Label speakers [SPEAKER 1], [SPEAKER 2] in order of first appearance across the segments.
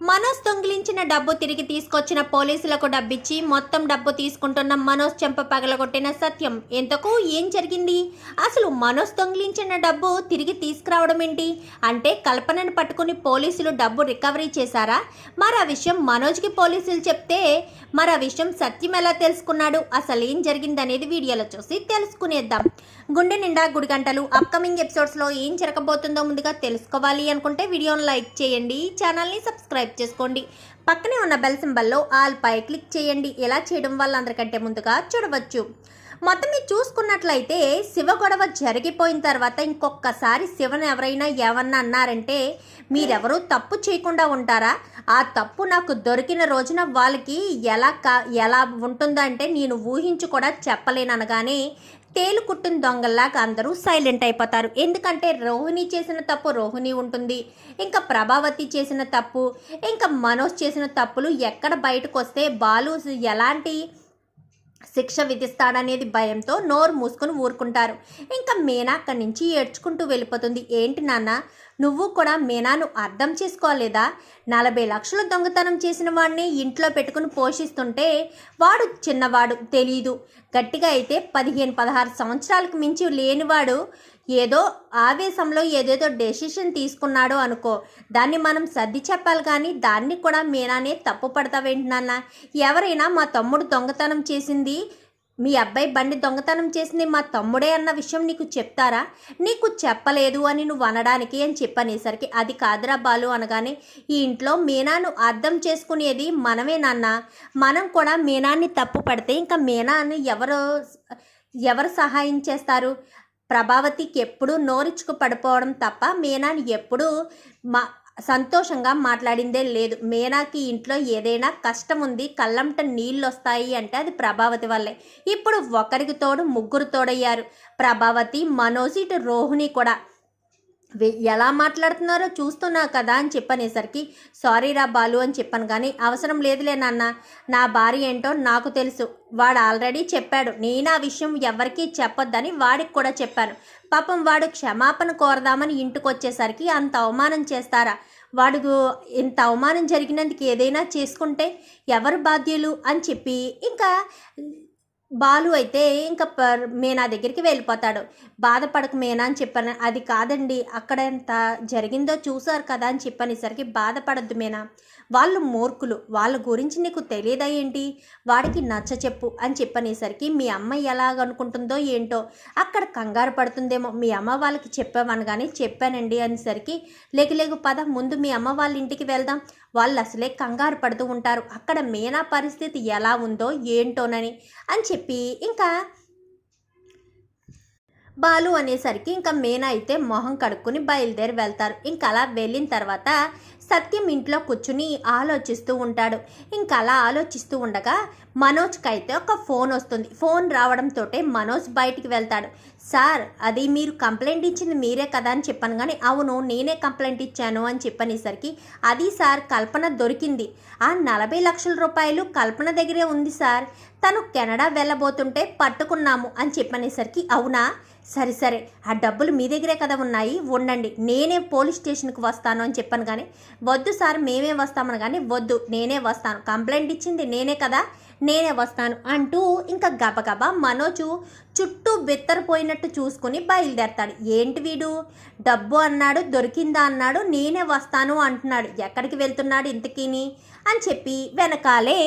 [SPEAKER 1] మనోజ్ దొంగిలించిన డబ్బు తిరిగి తీసుకొచ్చిన పోలీసులకు డబ్బిచ్చి మొత్తం డబ్బు తీసుకుంటున్న మనోజ్ చెంప పగలగొట్టిన సత్యం. ఎంతకు ఏం జరిగింది? అసలు మనోజ్ దొంగిలించిన డబ్బు తిరిగి తీసుకురావడం ఏంటి? అంటే కల్పనను పట్టుకుని పోలీసులు డబ్బు రికవరీ చేశారా? మరి ఆ విషయం మనోజ్కి పోలీసులు చెప్తే మరి ఆ విషయం సత్యం ఎలా తెలుసుకున్నాడు? అసలు ఏం జరిగింది అనేది వీడియోలో చూసి తెలుసుకునేద్దాం. గుండె నిండా గుడి గంటలు అప్కమింగ్ ఎపిసోడ్స్లో ఏం జరగబోతుందో ముందుగా తెలుసుకోవాలి అనుకుంటే వీడియోను లైక్ చేయండి ఛానల్ని సబ్స్క్రైబ్ చేసుకోండి. పక్కనే ఉన్న బెల్ సింబల్లో ఆల్ పై క్లిక్ చేయండి. ఇలా చేయడం వల్ల అందరికంటే ముందుగా చూడవచ్చు. మొత్తం మీరు చూసుకున్నట్లయితే శివ గొడవ జరిగిపోయిన తర్వాత ఇంకొకసారి శివను ఎవరైనా ఏమన్నా అన్నారంటే మీరెవరూ తప్పు చేయకుండా ఉంటారా? ఆ తప్పు నాకు దొరికిన రోజున వాళ్ళకి ఎలా కా ఎలా ఉంటుందంటే నేను ఊహించి కూడా చెప్పలేననగానే తేలు కుట్టిన దొంగల్లాగా అందరూ సైలెంట్ అయిపోతారు. ఎందుకంటే రోహిణి చేసిన తప్పు రోహిణి ఉంటుంది. ఇంకా ప్రభావతి చేసిన తప్పు ఇంకా మనోజ్ చేసిన తప్పులు ఎక్కడ బయటకు వస్తే బాలు ఎలాంటి శిక్ష విధిస్తాడనేది భయంతో నోరు మూసుకొని ఊరుకుంటారు. ఇంకా మీనా అక్కడి నుంచి ఏడ్చుకుంటూ వెళ్ళిపోతుంది. ఏంటి నాన్న నువ్వు కూడా మీనాను అర్థం చేసుకోలేదా? నలభై లక్షలు దొంగతనం చేసిన వాడిని ఇంట్లో పెట్టుకుని పోషిస్తుంటే వాడు చిన్నవాడు తెలీదు. గట్టిగా అయితే పదిహేను పదహారు సంవత్సరాలకు మించి లేనివాడు ఏదో ఆవేశంలో ఏదేదో డెసిషన్ తీసుకున్నాడో అనుకో. దాన్ని మనం సర్ది చెప్పాలి కానీ దాన్ని కూడా మీనానే తప్పు పడతావేంటి నాన్న? ఎవరైనా మా తమ్ముడు దొంగతనం చేసింది? మీ అబ్బాయి బండి దొంగతనం చేసింది మా తమ్ముడే అన్న విషయం నీకు చెప్తారా? నీకు చెప్పలేదు అని నువ్వు అనడానికి అని చెప్పనేసరికి అది కాదురా బాలు అనగానే ఈ ఇంట్లో మీనాను అర్థం చేసుకునేది మనమే నాన్న. మనం కూడా మీనాన్ని తప్పు పడితే ఇంకా మీనాను ఎవరు ఎవరు సహాయం చేస్తారు? ప్రభావతికి ఎప్పుడూ నోరిచ్చుకు పడిపోవడం తప్ప మీనాని ఎప్పుడూ మా సంతోషంగా మాట్లాడిందే లేదు. మీనాకి ఇంట్లో ఏదైనా కష్టం ఉంది కళ్ళంట నీళ్ళు వస్తాయి అంటే అది ప్రభావతి వల్లే. ఇప్పుడు ఒకరికి తోడు ముగ్గురు తోడయ్యారు. ప్రభావతి మనోజ్ ఇటు రోహిణి కూడా. ఎలా మాట్లాడుతున్నారో చూస్తున్నా కదా అని చెప్పనేసరికి సారీ రా బాలు అని చెప్పాను కానీ అవసరం లేదులే నాన్న. నా భార్య ఏంటో నాకు తెలుసు. వాడు ఆల్రెడీ చెప్పాడు. నేను ఆ విషయం ఎవరికీ చెప్పొద్దని వాడికి కూడా చెప్పాను. పాపం వాడు క్షమాపణ కోరదామని ఇంటికి వచ్చేసరికి అంత అవమానం చేస్తారా? వాడు ఇంత అవమానం జరిగినందుకు ఏదైనా చేసుకుంటే ఎవరు బాధ్యులు? అని చెప్పి ఇంకా బాలు అయితే ఇంకా పర్ మీనా దగ్గరికి వెళ్ళిపోతాడు. బాధపడక మీనా అని చెప్పాను. అది కాదండి అక్కడ ఎంత జరిగిందో చూసారు కదా అని చెప్పనేసరికి బాధపడద్దు మీనా. వాళ్ళు మూర్ఖులు. వాళ్ళ గురించి నీకు తెలియదా ఏంటి? వాడికి నచ్చ చెప్పు అని చెప్పనేసరికి మీ అమ్మ ఎలాగనుకుంటుందో ఏంటో అక్కడ కంగారు పడుతుందేమో. మీ అమ్మ వాళ్ళకి చెప్పామనగానే చెప్పానండి అనేసరికి లేక లేకు పద ముందు మీ అమ్మ వాళ్ళ ఇంటికి వెళ్దాం. వాళ్ళు అసలే కంగారు పడుతూ ఉంటారు. అక్కడ మీనా పరిస్థితి ఎలా ఉందో ఏంటోనని అని చెప్పి ఇంకా బాలు అనేసరికి ఇంకా మీనా అయితే మొహం కడుక్కొని బయలుదేరి వెళ్తారు. ఇంకా అలా వెళ్ళిన తర్వాత సత్యం ఇంట్లో కూర్చుని ఆలోచిస్తూ ఉంటాడు. ఇంకా అలా ఆలోచిస్తూ ఉండగా మనోజ్కి అయితే ఒక ఫోన్ వస్తుంది. ఫోన్ రావడంతో మనోజ్ బయటికి వెళ్తాడు. సార్ అది మీరు కంప్లైంట్ ఇచ్చింది మీరే కదా అని చెప్పాను కానీ అవును నేనే కంప్లైంట్ ఇచ్చాను అని చెప్పనేసరికి అది సార్ కల్పన దొరికింది. ఆ నలభై లక్షల రూపాయలు కల్పన దగ్గరే ఉంది సార్. తను కెనడా వెళ్ళబోతుంటే పట్టుకున్నాము అని చెప్పనేసరికి అవునా? సరే సరే ఆ డబ్బులు మీ దగ్గరే కదా ఉన్నాయి ఉండండి నేనే పోలీస్ స్టేషన్కి వస్తాను అని చెప్పాను కానీ వద్దు సార్ మేమే వస్తామని కానీ వద్దు నేనే వస్తాను. కంప్లైంట్ ఇచ్చింది నేనే కదా నేనే వస్తాను అంటూ ఇంకా గబగబా మనోజు చుట్టూ బెత్తరపోయినట్టు చూసుకుని బయలుదేరతాడు. ఏంటి వీడు? డబ్బు అన్నాడు దొరికిందా అన్నాడు నేనే వస్తాను అంటున్నాడు. ఎక్కడికి వెళ్తున్నాడు ఇంతకీని? అని చెప్పి వెనకాలే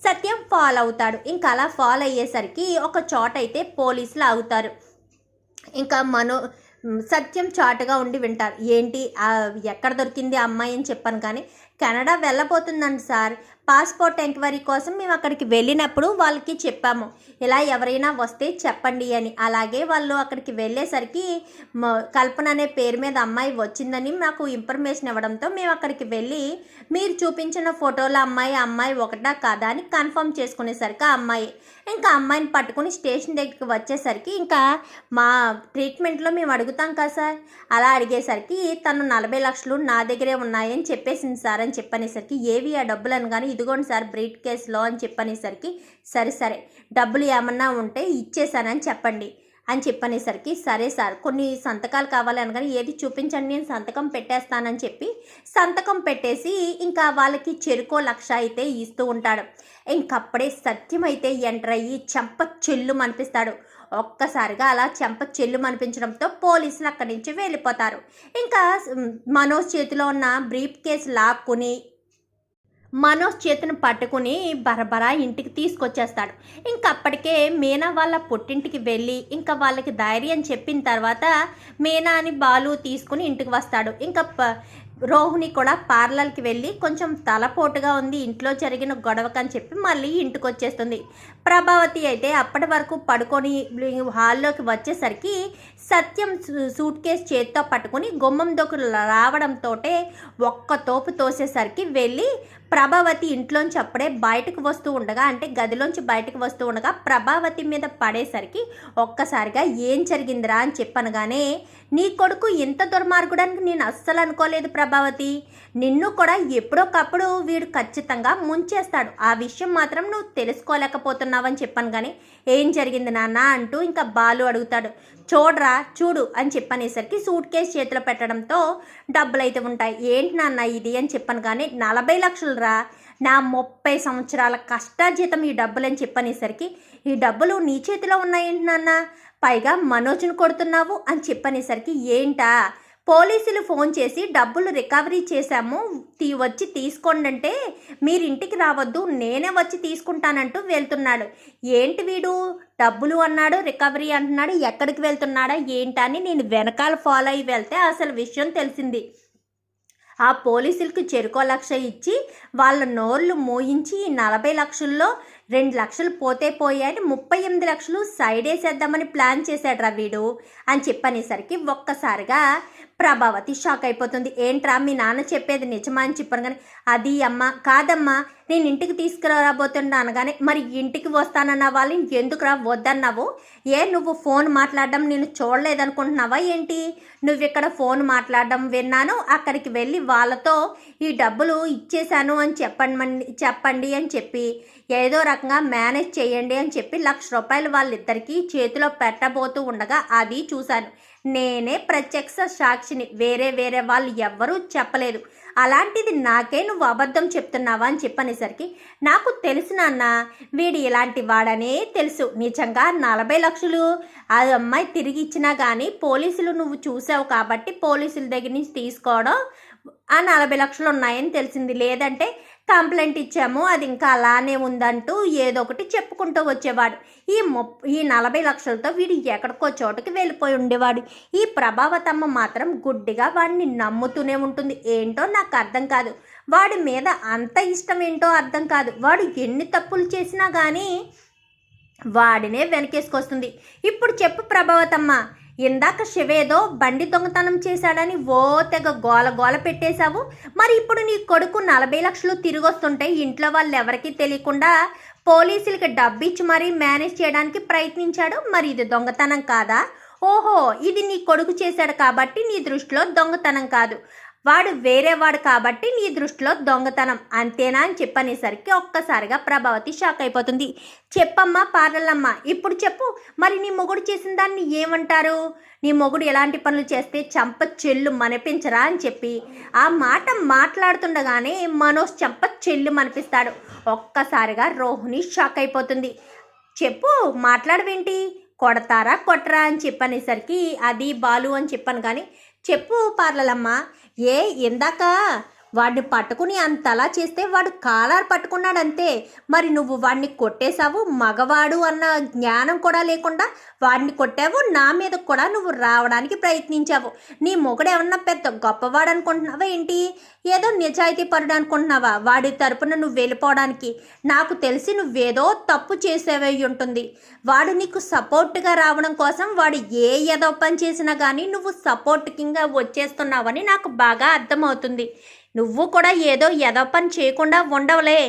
[SPEAKER 1] సత్యం ఫాలో అవుతాడు. ఇంకా అలా ఫాలో అయ్యేసరికి ఒక చోట అయితే పోలీసులు ఆగుతారు. ఇంకా మనో సత్యం చాటుగా ఉండి వింటారు. ఏంటి? ఎక్కడ దొరికింది అమ్మాయి అని చెప్పాను కానీ కెనడా వెళ్ళబోతుందండి సార్. పాస్పోర్ట్ ఎంక్వైరీ కోసం మేము అక్కడికి వెళ్ళినప్పుడు వాళ్ళకి చెప్పాము. ఇలా ఎవరైనా వస్తే చెప్పండి అని. అలాగే వాళ్ళు అక్కడికి వెళ్ళేసరికి కల్పన అనే పేరు మీద అమ్మాయి వచ్చిందని మాకు ఇన్ఫర్మేషన్ ఇవ్వడంతో మేము అక్కడికి వెళ్ళి మీరు చూపించిన ఫోటోలో అమ్మాయి అమ్మాయి ఒకటా కాదా అని కన్ఫర్మ్ చేసుకునేసరికి ఆ అమ్మాయి ఇంకా అమ్మాయిని పట్టుకుని స్టేషన్ దగ్గరికి వచ్చేసరికి ఇంకా మా ట్రీట్మెంట్లో మేము అడుగుతాం కదా సార్. అలా అడిగేసరికి తను నలభై లక్షలు నా దగ్గరే ఉన్నాయని చెప్పేసింది సార్ అని చెప్పనేసరికి ఏవి ఆ డబ్బులు కానీ ఇదిగోండి సార్ బ్రీట్ కేసులో అని చెప్పనేసరికి సరే సరే డబ్బులు ఏమన్నా ఉంటే ఇచ్చేసానని చెప్పండి అని చెప్పనేసరికి సరే సార్ కొన్ని సంతకాలు కావాలి అనగానే ఏది చూపించండి నేను సంతకం పెట్టేస్తానని చెప్పి సంతకం పెట్టేసి ఇంకా వాళ్ళకి చెరుకో లక్ష అయితే ఇస్తూ ఉంటాడు. ఇంకప్పుడే సత్యం అయితే ఎంటర్ అయ్యి చెంప చెల్లు అనిపిస్తాడు ఒక్కసారిగా అలా చెంప చెల్లు అనిపించడంతో పోలీసులు అక్కడి నుంచి వెళ్ళిపోతారు. ఇంకా మనోజ్ చేతిలో ఉన్న బ్రీఫ్ కేసు లాక్కుని మనోజ్ చేతిని పట్టుకుని బరబరా ఇంటికి తీసుకొచ్చేస్తాడు. ఇంకా అప్పటికే మీనా వాళ్ళ పుట్టింటికి వెళ్ళి ఇంకా వాళ్ళకి ధైర్యం చెప్పిన తర్వాత మీనా అని బాలు తీసుకుని ఇంటికి వస్తాడు. ఇంకా ప- రోహిణి కూడా పార్లర్కి వెళ్ళి కొంచెం తలపోటుగా ఉంది. ఇంట్లో జరిగిన గొడవకని చెప్పి మళ్ళీ ఇంటికి వచ్చేస్తుంది ప్రభావతి అయితే అప్పటి వరకు పడుకొని హాల్లోకి వచ్చేసరికి సత్యం సూ- సూట్ కేస్ చేత్తో పట్టుకుని గుమ్మం దొకు రావడంతో ఒక్క తోపు తోసేసరికి వెళ్ళి ప్రభావతి ఇంట్లోంచి అప్పుడే బయటకు వస్తూ ఉండగా అంటే గదిలోంచి బయటకు వస్తూ ఉండగా ప్రభావతి మీద పడేసరికి ఒక్కసారిగా ఏం జరిగిందిరా అని చెప్పనగానే నీ కొడుకు ఇంత దుర్మార్గుడానికి నేను అస్సలు అనుకోలేదు ప్రభావతి. నిన్ను కూడా ఎప్పుడోకప్పుడు వీడు ఖచ్చితంగా ముంచేస్తాడు. ఆ విషయం మాత్రం నువ్వు తెలుసుకోలేకపోతున్నావని చెప్పాను కానీ ఏం జరిగింది నాన్న అంటూ ఇంకా బాలు అడుగుతాడు. చూడరా చూడు అని చెప్పనేసరికి సూట్ కేసు చేతిలో పెట్టడంతో డబ్బులు అయితే ఉంటాయి. ఏంటి నాన్న ఇది అని చెప్పాను కానీ నలభై లక్షలు రా నా ముప్పై సంవత్సరాల కష్టార్జితం ఈ డబ్బులు అని చెప్పనేసరికి ఈ డబ్బులు నీ చేతిలో ఉన్నాయేంటి నాన్న? పైగా మనోజ్ను కొడుతున్నావు అని చెప్పనేసరికి ఏంటా? పోలీసులు ఫోన్ చేసి డబ్బులు రికవరీ చేశాము. తీ వచ్చి తీసుకోండి అంటే మీరు ఇంటికి రావద్దు నేనే వచ్చి తీసుకుంటానంటూ వెళ్తున్నాడు. ఏంటి వీడు? డబ్బులు అన్నాడు రికవరీ అంటున్నాడు ఎక్కడికి వెళ్తున్నాడా ఏంటని నేను వెనకాల ఫాలో అయ్యి వెళ్తే అసలు విషయం తెలిసింది. ఆ పోలీసులకు చెరుకో లక్ష ఇచ్చి వాళ్ళ నోర్లు మోయించి ఈ నలభై లక్షల్లో రెండు లక్షలు పోతే పోయాయని ముప్పై ఎనిమిది లక్షలు సైడ్ వేసేద్దామని ప్లాన్ చేశాడు రా వీడు అని చెప్పనేసరికి ఒక్కసారిగా ప్రభావతి షాక్ అయిపోతుంది. ఏంట్రా మీ నాన్న చెప్పేది నిజమా అని చెప్పాను కానీ అది అమ్మ కాదమ్మా నేను ఇంటికి తీసుకురాబోతున్నా అనగానే మరి ఇంటికి వస్తానన్న వాళ్ళు ఎందుకు వద్దన్నావు? ఏ నువ్వు ఫోన్ మాట్లాడడం నేను చూడలేదనుకుంటున్నావా ఏంటి? నువ్వు ఇక్కడ ఫోన్ మాట్లాడడం విన్నాను అక్కడికి వెళ్ళి వాళ్ళతో ఈ డబ్బులు ఇచ్చేశాను అని చెప్పండి చెప్పండి అని చెప్పి ఏదో రకంగా మేనేజ్ చేయండి అని చెప్పి లక్ష రూపాయలు వాళ్ళిద్దరికీ చేతిలో పెట్టబోతూ ఉండగా అది చూశాను. నేనే ప్రత్యక్ష సాక్షిని. వేరే వేరే వాళ్ళు ఎవ్వరూ చెప్పలేదు. అలాంటిది నాకే నువ్వు అబద్ధం చెప్తున్నావా అని చెప్పనేసరికి నాకు తెలుసు నాన్న వీడు ఇలాంటి వాడనే తెలుసు. నిజంగా నలభై లక్షలు ఆ అమ్మాయి తిరిగి ఇచ్చినా కానీ పోలీసులు నువ్వు చూసావు కాబట్టి పోలీసుల దగ్గర నుంచి తీసుకోవడం ఆ నలభై లక్షలు ఉన్నాయని తెలిసింది. లేదంటే కంప్లైంట్ ఇచ్చాము అది ఇంకా అలానే ఉందంటూ ఏదో ఒకటి చెప్పుకుంటూ వచ్చేవాడు. ఈ ముప్ ఈ నలభై లక్షలతో వీడు ఎక్కడికో చోటకి వెళ్ళిపోయి ఉండేవాడు. ఈ ప్రభావతమ్మ మాత్రం గుడ్డిగా వాడిని నమ్ముతూనే ఉంటుంది. ఏంటో నాకు అర్థం కాదు. వాడి మీద అంత ఇష్టం ఏంటో అర్థం కాదు. వాడు ఎన్ని తప్పులు చేసినా కానీ వాడినే వెనకేసుకొస్తుంది. ఇప్పుడు చెప్పు ప్రభావతమ్మ ఇందాక శివేదో బండి దొంగతనం చేశాడని ఓ తెగ గోల గోల పెట్టేశావు. మరి ఇప్పుడు నీ కొడుకు నలభై లక్షలు తిరిగి వస్తుంటే ఇంట్లో వాళ్ళు ఎవరికీ తెలియకుండా పోలీసులకి డబ్బిచ్చి మరీ మేనేజ్ చేయడానికి ప్రయత్నించాడు. మరి ఇది దొంగతనం కాదా? ఓహో ఇది నీ కొడుకు చేశాడు కాబట్టి నీ దృష్టిలో దొంగతనం కాదు. వాడు వేరేవాడు కాబట్టి నీ దృష్టిలో దొంగతనం. అంతేనా అని చెప్పనేసరికి ఒక్కసారిగా ప్రభావతి షాక్ అయిపోతుంది. చెప్పమ్మా పార్లమ్మ ఇప్పుడు చెప్పు. మరి నీ మొగుడు చేసిన దాన్ని ఏమంటారు? నీ మొగుడు ఎలాంటి పనులు చేస్తే చంప చెల్లు మనిపించరా అని చెప్పి ఆ మాట మాట్లాడుతుండగానే మనోజ్ చంప చెల్లు మనిపిస్తాడు. ఒక్కసారిగా రోహిణి షాక్ అయిపోతుంది. చెప్పు మాట్లాడవేంటి? కొడతారా కొట్టరా అని చెప్పనేసరికి అది బాలు అని చెప్పాను కానీ చెప్పు పార్లలమ్మ. ఏ ఇందాక వాడిని పట్టుకుని అంతలా చేస్తే వాడు కాలార్ పట్టుకున్నాడు అంతే మరి నువ్వు వాడిని కొట్టేశావు? మగవాడు అన్న జ్ఞానం కూడా లేకుండా వాడిని కొట్టావు? నా మీద కూడా నువ్వు రావడానికి ప్రయత్నించావు. నీ మొగుడు ఏమన్నా పెద్ద గొప్పవాడు అనుకుంటున్నావా ఏంటి? ఏదో నిజాయితీ పరుడు అనుకుంటున్నావా? వాడి తరపున నువ్వు వెళ్ళిపోవడానికి. నాకు తెలిసి నువ్వేదో తప్పు చేసేవై ఉంటుంది. వాడు నీకు సపోర్ట్గా రావడం కోసం వాడు ఏ ఏదో పని చేసినా కానీ నువ్వు సపోర్ట్ కింద వచ్చేస్తున్నావని నాకు బాగా అర్థమవుతుంది. నువ్వు కూడా ఏదో ఎదో పని చేయకుండా ఉండవులే.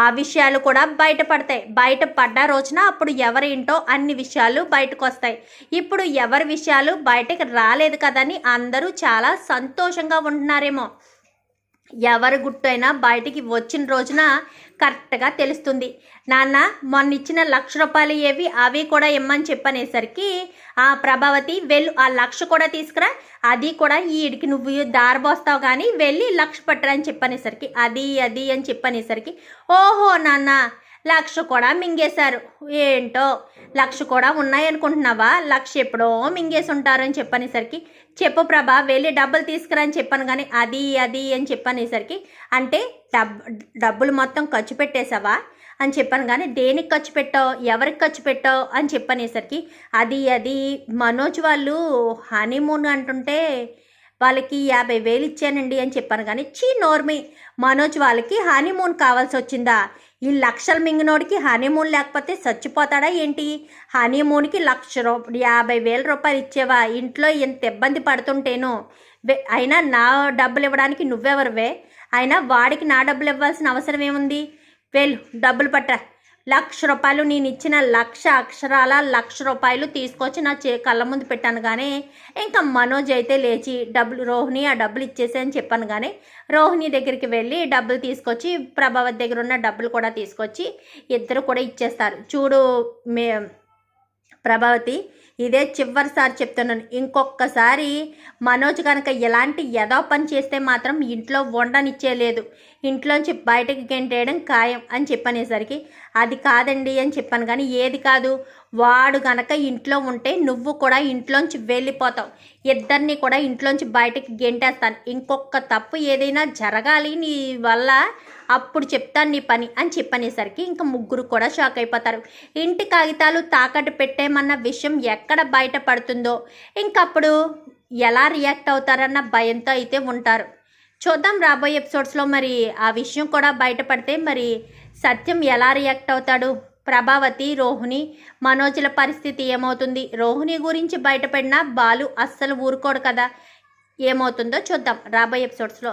[SPEAKER 1] ఆ విషయాలు కూడా బయటపడతాయి. బయట పడ్డ రోజున అప్పుడు ఎవరేంటో అన్ని విషయాలు బయటకు వస్తాయి ఇప్పుడు ఎవరి విషయాలు బయటకు రాలేదు కదని అందరూ చాలా సంతోషంగా ఉంటున్నారేమో. ఎవరి గుట్టైనా బయటికి వచ్చిన రోజున కరెక్ట్గా తెలుస్తుంది. నాన్న మొన్న ఇచ్చిన లక్ష రూపాయలు ఏవి అవి కూడా ఇమ్మని చెప్పనేసరికి ఆ ప్రభావతి వెళ్ళు ఆ లక్ష కూడా తీసుకురా అది కూడా ఈడికి నువ్వు దారబోస్తావు కానీ వెళ్ళి లక్ష పట్టరా అని చెప్పనేసరికి అది అది అని చెప్పనేసరికి ఓహో నాన్న లక్ష కూడా మింగేశారు. ఏంటో? లక్ష కూడా ఉన్నాయనుకుంటున్నావా? లక్ష ఎప్పుడో మింగేసి ఉంటారు అని చెప్పనేసరికి చెప్పు ప్రభా వెళ్ళి డబ్బులు తీసుకురని చెప్పాను కానీ అది అది అని చెప్పనేసరికి అంటే డబ్ డబ్బులు మొత్తం ఖర్చు పెట్టేశావా? అని చెప్పాను కానీ దేనికి ఖర్చు పెట్టావు? ఎవరికి ఖర్చు పెట్టావు? అని చెప్పనేసరికి అది అది మనోజ్ వాళ్ళు హనీమూన్ అంటుంటే వాళ్ళకి యాభై వేలు ఇచ్చానండి అని చెప్పాను కానీ చీ నోర్మి మనోజ్ వాళ్ళకి హనీమూన్ కావాల్సి వచ్చిందా ఈ లక్షల మింగినోడికి హనీమూన్ లేకపోతే చచ్చిపోతాడా ఏంటి? హనీమూన్కి లక్ష రూ యాభై వేల రూపాయలు ఇచ్చేవా? ఇంట్లో ఎంత ఇబ్బంది పడుతుంటేను. వే- అయినా నా డబ్బులు ఇవ్వడానికి నువ్వెవరివే? అయినా వాడికి నా డబ్బులు ఇవ్వాల్సిన అవసరం ఏముంది? వెళ్ళు డబ్బులు పట్టరా లక్ష రూపాయలు నేను ఇచ్చిన లక్ష అక్షరాల లక్ష రూపాయలు తీసుకొచ్చి నా చే కళ్ళ ముందు పెట్టాను కానీ ఇంకా మనోజ్ అయితే లేచి డబ్బులు రోహిణి ఆ డబ్బులు ఇచ్చేసే అని చెప్పాను కానీ రోహిణి దగ్గరికి వెళ్ళి డబ్బులు తీసుకొచ్చి ప్రభావత్ దగ్గర ఉన్న డబ్బులు కూడా తీసుకొచ్చి ఇద్దరు కూడా ఇచ్చేస్తారు. చూడు మే ప్రభావతి ఇదే చివరిసారి చెప్తున్నాను. ఇంకొకసారి మనోజ్ కనుక ఎలాంటి యదో పని చేస్తే మాత్రం ఇంట్లో వండనిచ్చేలేదు ఇంట్లోంచి బయటకు గెంటేయడం ఖాయం అని చెప్పనేసరికి అది కాదండి అని చెప్పాను కానీ ఏది కాదు. వాడు గనక ఇంట్లో ఉంటే నువ్వు కూడా ఇంట్లోంచి వెళ్ళిపోతావు. ఇద్దరిని కూడా ఇంట్లోంచి బయటకు గెంటేస్తాను. ఇంకొక తప్పు ఏదైనా జరగాలి నీ వల్ల అప్పుడు చెప్తాను నీ పని అని చెప్పనేసరికి ఇంకా ముగ్గురు కూడా షాక్ అయిపోతారు. ఇంటి కాగితాలు తాకట్టు పెట్టేమన్న విషయం ఎక్కడ బయటపడుతుందో? ఇంకప్పుడు ఎలా రియాక్ట్ అవుతారన్న భయంతో అయితే ఉంటారు. చూద్దాం రాబోయే ఎపిసోడ్స్లో మరి ఆ విషయం కూడా బయటపడితే మరి సత్యం ఎలా రియాక్ట్ అవుతాడు? ప్రభావతి రోహిణి మనోజుల పరిస్థితి ఏమవుతుంది? రోహిణి గురించి బయటపడిన బాలు అస్సలు ఊరుకోడు కదా. ఏమవుతుందో చూద్దాం రాబోయే ఎపిసోడ్స్లో